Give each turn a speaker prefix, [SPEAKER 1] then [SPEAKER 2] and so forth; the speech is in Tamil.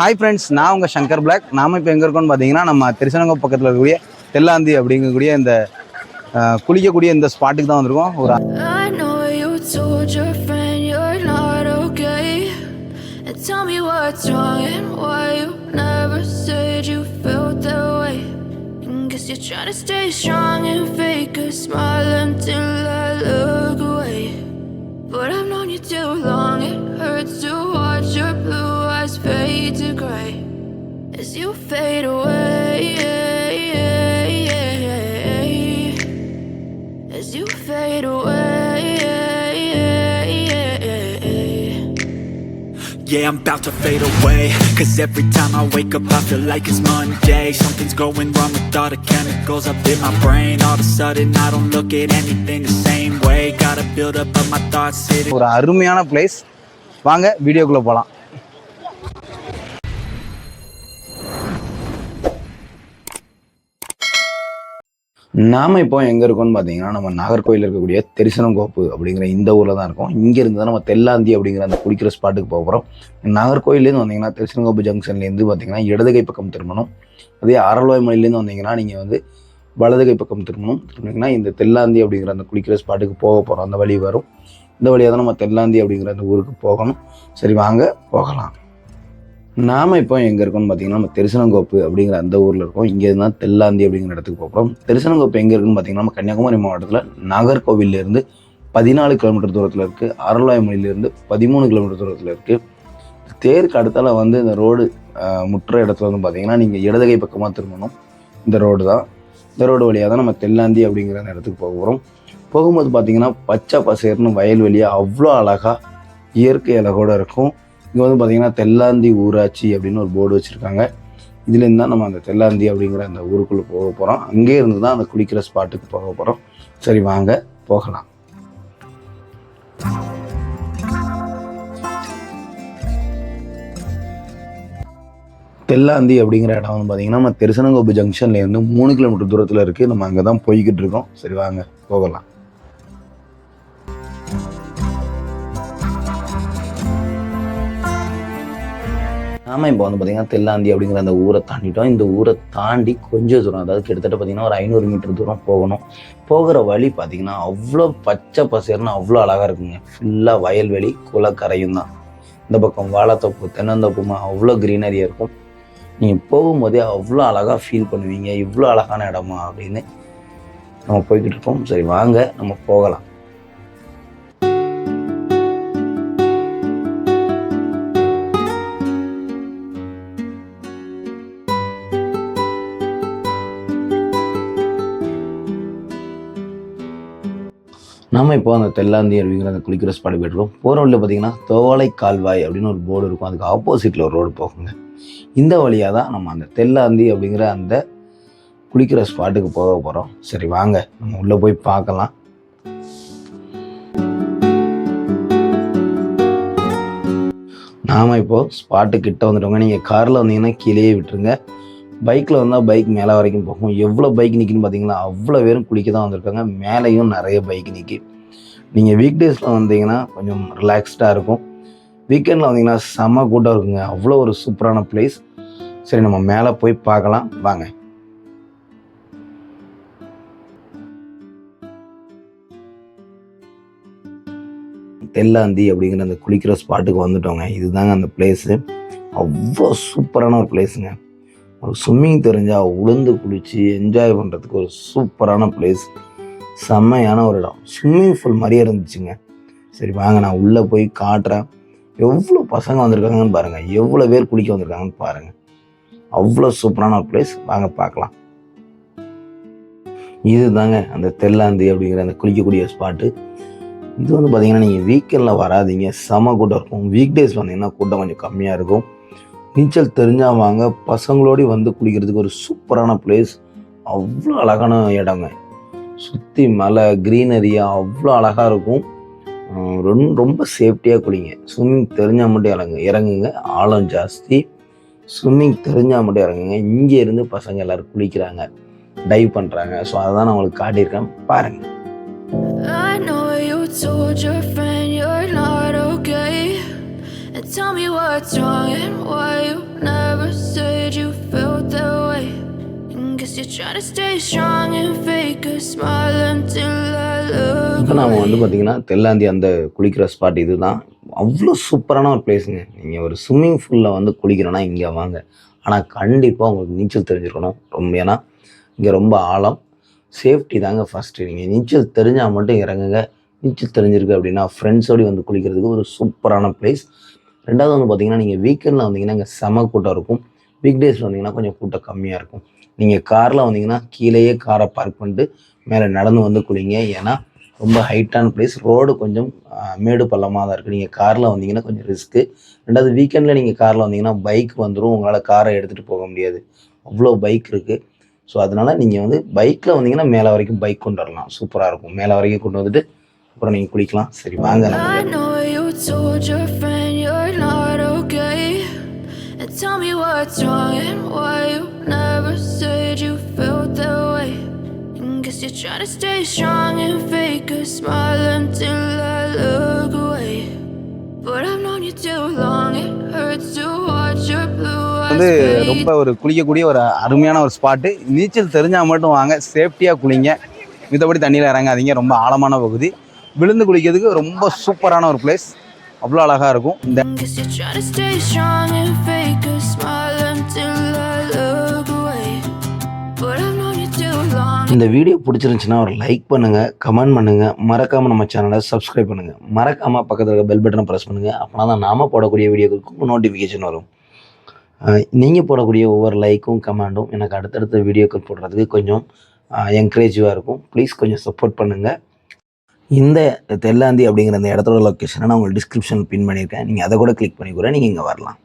[SPEAKER 1] ஹாய் ஃப்ரெண்ட்ஸ் நான் உங்கள் சங்கர் பிளாக் நாம் இப்போ எங்கே இருக்கோம்னு பார்த்தீங்கன்னா நம்ம திருச்சனங்கம் பக்கத்தில் இருக்கக்கூடிய தெல்லாந்தி அப்படிங்கக்கூடிய இந்த குளிக்கக்கூடிய இந்த ஸ்பாட்டுக்கு தான் வந்திருக்கோம் ஒரு
[SPEAKER 2] tell me what's wrong and why you never said you felt that way. And guess you're trying to stay strong and fake a smile until I look away. But I've known you too long, it hurts to as you fade away. As you fade away.
[SPEAKER 3] Yeah, I'm about to fade away Cause every time I wake up I feel like it's Monday Something's going wrong with all the chemicals up in my brain All of a sudden I don't look at anything the same way Gotta build up of my thoughts sitting
[SPEAKER 1] ஒரு அருமையான பிளேஸ் வாங்க வீடியோக்குள்ளே போகலாம் நாம இப்போ எங்கே இருக்கோம்னு பார்த்தீங்கன்னா நம்ம நாகர்கோயில் இருக்கக்கூடிய தெரிசனங்கோப்பு அப்படிங்கிற இந்த ஊரில் தான் இருக்கோம். இங்கேருந்து தான் நம்ம தெல்லாந்தி அப்படிங்கிற அந்த குடிக்கிற ஸ்பாட்டுக்கு போக போகிறோம் நாகர்கோயிலேருந்து வந்தீங்கன்னா திருச்சனங்கோப்பு ஜங்ஷன்லேருந்து பார்த்தீங்கன்னா இடது கை பக்கம் திரும்பணும். அதே அரல்வாய் மலையிலேருந்து வந்தீங்கன்னா நீங்கள் வந்து வலது கை பக்கம் திரும்பணும். திரும்பிங்கன்னா இந்த தெல்லாந்தி அப்படிங்கிற அந்த குடிக்கிற ஸ்பாட்டுக்கு போக போகிறோம் அந்த வழி வரும். இந்த வழியாக தான் நம்ம தெல்லாந்தி அப்படிங்கிற அந்த ஊருக்கு போகணும். சரி வாங்க போகலாம். நாம் இப்போ எங்கே இருக்கோம்னு பார்த்தீங்கன்னா நம்ம திருசனங்கோப்பு அப்படிங்கிற அந்த ஊரில் இருக்கோம். இங்கே இருந்தால் தெல்லாந்தி அப்படிங்கிற இடத்துக்கு போகிறோம் திருசனங்கோப்பு எங்கே இருக்குன்னு பார்த்தீங்கன்னா நம்ம கன்னியாகுமரி மாவட்டத்தில் நாகர்கோவிலேருந்து பதினாலு கிலோமீட்டர் தூரத்தில் இருக்குது அரளாய்மொழியிலேருந்து பதிமூணு கிலோமீட்டர் தூரத்தில் இருக்குது தேருக்கு அடுத்தால வந்து இந்த ரோடு முற்ற இடத்துல வந்து பார்த்தீங்கன்னா நீங்கள் இடதுகை பக்கமாக திரும்பணும். இந்த ரோடு தான். இந்த ரோடு வழியாக தான் நம்ம தெல்லாந்தி அப்படிங்கிற அந்த இடத்துக்கு போக போகிறோம் போகும்போது பார்த்தீங்கன்னா பச்சை பசேர்னு வயல்வெளியாக அவ்வளோ அழகாக இயற்கை அழகோடு இருக்கும். இங்கே வந்து பார்த்திங்கன்னா தெல்லாந்தி ஊராட்சி அப்படின்னு ஒரு போர்டு வச்சுருக்காங்க. இதுலேருந்து தான் நம்ம அந்த தெல்லாந்தி அப்படிங்கிற அந்த ஊருக்குள்ளே போக போகிறோம் அங்கே இருந்து தான் அந்த குளிக்கிற ஸ்பாட்டுக்கு போக போகிறோம் சரி வாங்க போகலாம். தெல்லாந்தி அப்படிங்கிற இடம் வந்து பார்த்தீங்கன்னா நம்ம திருசனங்கோப்பு ஜங்ஷன்லேருந்து மூணு கிலோமீட்டர் தூரத்தில் இருக்குது நம்ம அங்கே தான் போய்கிட்டு இருக்கோம். சரி வாங்க போகலாம். நாம இப்போ வந்து பார்த்தீங்கன்னா தெல்லாந்தி அப்படிங்கிற அந்த ஊரை தாண்டிட்டோம். இந்த ஊரை தாண்டி கொஞ்சம் தூரம் அதாவது கிட்டத்தட்ட பார்த்தீங்கன்னா ஒரு ஐநூறு மீட்டர் தூரம் போகணும். போகிற வழி பார்த்தீங்கன்னா அவ்வளோ பச்சை பசேர்னு அவ்வளோ அழகாக இருக்குங்க. ஃபுல்லாக வயல்வெளி குளக்கரையும் தான். இந்த பக்கம் வாழைத்தோப்பு தென்னந்தோப்புமா அவ்வளோ க்ரீனரியாக இருக்கும். நீங்கள் போகும்போதே அவ்வளோ அழகாக ஃபீல் பண்ணுவீங்க. இவ்வளோ அழகான இடமா அப்படின்னு நம்ம போய்கிட்டு இருக்கோம். சரி வாங்க நம்ம போகலாம். நம்ம இப்போ அந்த தெல்லாந்தி அப்படிங்கிற அந்த குளிக்கிற ஸ்பாட் போயிட்டுருக்கோம் போகிற வழியில் பார்த்தீங்கன்னா தோவாலை கால்வாய் அப்படின்னு ஒரு போர்டு இருக்கும். அதுக்கு ஆப்போசிட்டில் ஒரு ரோடு போகுங்க. இந்த வழியாக தான் நம்ம அந்த தெல்லாந்தி அப்படிங்கிற அந்த குளிக்கிற ஸ்பாட்டுக்கு போக போகிறோம் சரி வாங்க. நம்ம உள்ளே போய் பார்க்கலாம். நாம் இப்போது ஸ்பாட்டு கிட்ட வந்துட்டோங்க. நீங்கள் காரில் வந்தீங்கன்னா கீழேயே விட்டுருங்க. பைக்கில் வந்தால் பைக் மேலே வரைக்கும் போகும். எவ்வளோ பைக் நிற்கின்னு பார்த்தீங்களா அவ்வளோ பேரும் குளிக்க தான் வந்திருக்காங்க. மேலேயும் நிறைய பைக் நிற்கி நீங்கள் வீக் டேஸில் வந்தீங்கன்னா கொஞ்சம் ரிலாக்ஸ்டாக இருக்கும். வீக்கெண்டில் வந்தீங்கன்னா செம்ம கூட்டம் இருக்குங்க. அவ்வளோ ஒரு சூப்பரான பிளேஸ் சரி நம்ம மேலே போய் பார்க்கலாம். வாங்க. தெல்லாந்தி அப்படிங்கிற அந்த குளிக்கிற ஸ்பாட்டுக்கு வந்துட்டோங்க. இதுதாங்க அந்த பிளேஸு அவ்வளோ சூப்பரான ஒரு பிளேஸுங்க ஒரு ஸ்விம்மிங் தெரிஞ்சால் உளுந்து குளித்து என்ஜாய் பண்ணுறதுக்கு ஒரு சூப்பரான பிளேஸ் செம்மையான ஒரு இடம். ஸ்விம்மிங் பூல் மாதிரியே இருந்துச்சுங்க. சரி வாங்க நான் உள்ளே போய் காட்டுறேன். எவ்வளோ பசங்க வந்திருக்காங்கன்னு பாருங்கள் எவ்வளோ பேர் குளிக்க வந்திருக்காங்கன்னு பாருங்கள் அவ்வளோ சூப்பரான ஒரு பிளேஸ் வாங்க பார்க்கலாம். இது தாங்க அந்த தெல்லாந்தி அப்படிங்கிற அந்த குளிக்கக்கூடிய ஸ்பாட்டு இது வந்து பார்த்தீங்கன்னா நீங்கள் வீக்கெண்டில் வராதீங்க. செம கூட்டம் இருக்கும். வீக் டேஸ் வந்தீங்கன்னா கூட்டம் கொஞ்சம் கம்மியாக இருக்கும். நீச்சல் தெரிஞ்சால் வாங்க. பசங்களோடய வந்து குளிக்கிறதுக்கு ஒரு சூப்பரான பிளேஸ் அவ்வளோ அழகான இடங்க. சுற்றி மலை க்ரீனரியாக அவ்வளோ அழகாக இருக்கும். ரொம்ப ரொம்ப சேஃப்டியாக குளிங்க. ஸ்விம்மிங் தெரிஞ்சால் மட்டும் இறங்கு இறங்குங்க. ஆழம் ஜாஸ்தி. ஸ்விம்மிங் தெரிஞ்சால் மட்டும் இறங்குங்க. இங்கே இருந்து பசங்க எல்லோரும் குளிக்கிறாங்க. டைவ் பண்ணுறாங்க ஸோ அதை தான் நான் உங்களுக்கு காட்டியிருக்கேன். பாருங்கள்
[SPEAKER 2] I know you told your friend you're not okay. And tell me what's wrong and why you
[SPEAKER 1] இப்போ நாம வந்து. பார்த்தீங்கன்னா தெல்லாந்தி அந்த குளிக்கிற ஸ்பாட் இதுதான். அவ்வளோ சூப்பரான ஒரு பிளேஸுங்க நீங்கள் ஒரு ஸ்விம்மிங் பூலில் வந்து குளிக்கிறோன்னா இங்கே வாங்க. ஆனால் கண்டிப்பாக உங்களுக்கு நீச்சல் தெரிஞ்சிருக்கணும் ரொம்ப. ஏன்னா இங்கே ரொம்ப ஆழம். சேஃப்டி தாங்க ஃபஸ்ட்டு நீங்கள் நீச்சல் தெரிஞ்சால் மட்டும் இறங்குங்க. நீச்சல் தெரிஞ்சிருக்கு அப்படின்னா ஃப்ரெண்ட்ஸோடு வந்து குளிக்கிறதுக்கு ஒரு சூப்பரான பிளேஸ் ரெண்டாவது வந்து பார்த்தீங்கன்னா நீங்கள் வீக்கெண்டில் வந்தீங்கன்னா இங்கே செம கூட்டம் இருக்கும். வீக் டேஸில் வந்தீங்கன்னா கொஞ்சம் கூட்டம் கம்மியாக இருக்கும். நீங்கள் காரில் வந்தீங்கன்னா கீழேயே காரை பார்க் பண்ணிட்டு மேலே நடந்து வந்து குளிங்க. ஏன்னா ரொம்ப ஹைட்டான பிளேஸ் ரோடு கொஞ்சம் மேடு பள்ளமாக தான் இருக்குது நீங்கள் காரில் வந்தீங்கன்னா கொஞ்சம் ரிஸ்க்கு ரெண்டாவது வீக்கெண்டில் நீங்கள் காரில் வந்தீங்கன்னா பைக் வந்துடும் உங்களால் காரை எடுத்துகிட்டு போக முடியாது. அவ்வளோ பைக் இருக்குது ஸோ அதனால் நீங்கள் வந்து பைக்கில் வந்தீங்கன்னா மேலே வரைக்கும் பைக் கொண்டு வரலாம். சூப்பராக இருக்கும். மேலே வரைக்கும் கொண்டு வந்துட்டு அப்புறம் நீங்கள் குளிக்கலாம். சரி வாங்க
[SPEAKER 2] tell me what's wrong and why you never said you felt that way. And guess you're trying to stay strong and fake a smile until I look away. But I've known you too long, it hurts to watch your blue
[SPEAKER 4] வந்து. ரொம்ப ஒரு குளிக்கக்கூடிய ஒரு அருமையான ஒரு ஸ்பாட்டு நீச்சல் தெரிஞ்சால் மட்டும் வாங்க சேஃப்டியாக குளிங்க மித்தபடி தண்ணியில் இறங்காதீங்க ரொம்ப ஆழமான பகுதி விழுந்து குளிக்கிறதுக்கு ரொம்ப சூப்பரான ஒரு பிளேஸ் அவ்வளோ அழகாக இருக்கும் இந்த
[SPEAKER 1] இந்த வீடியோ பிடிச்சிருந்துச்சுன்னா ஒரு லைக் பண்ணுங்கள் கமெண்ட் பண்ணுங்கள் மறக்காமல் நம்ம சேனலை சப்ஸ்கிரைப் பண்ணுங்கள் மறக்காமல் பக்கத்தில் இருக்க பெல் பட்டனை ப்ரெஸ் பண்ணுங்கள் அப்படின்னா தான் நாம போடக்கூடிய வீடியோக்களுக்கு நோட்டிஃபிகேஷன் வரும். நீங்கள் போடக்கூடிய ஒவ்வொரு லைக்கும் கமெண்டும் எனக்கு அடுத்தடுத்த வீடியோக்கள் போடுறதுக்கு கொஞ்சம் என்கரேஜிவாக இருக்கும். ப்ளீஸ் கொஞ்சம் சப்போர்ட் பண்ணுங்கள் இந்த தெல்லாந்தி அப்படிங்கிற அந்த இடத்தோட லொக்கேஷனை நான் உங்களுக்கு டிஸ்கிரிப்ஷன் பின் பண்ணியிருக்கேன். நீங்கள் அதை கூட கிளிக் பண்ணி கூட நீங்கள் இங்கே வரலாம்.